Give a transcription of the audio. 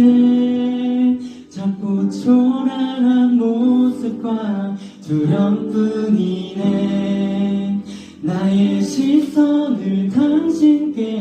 때 자꾸 초라한 모습과 두려움뿐이네. 나의 시선을 당신께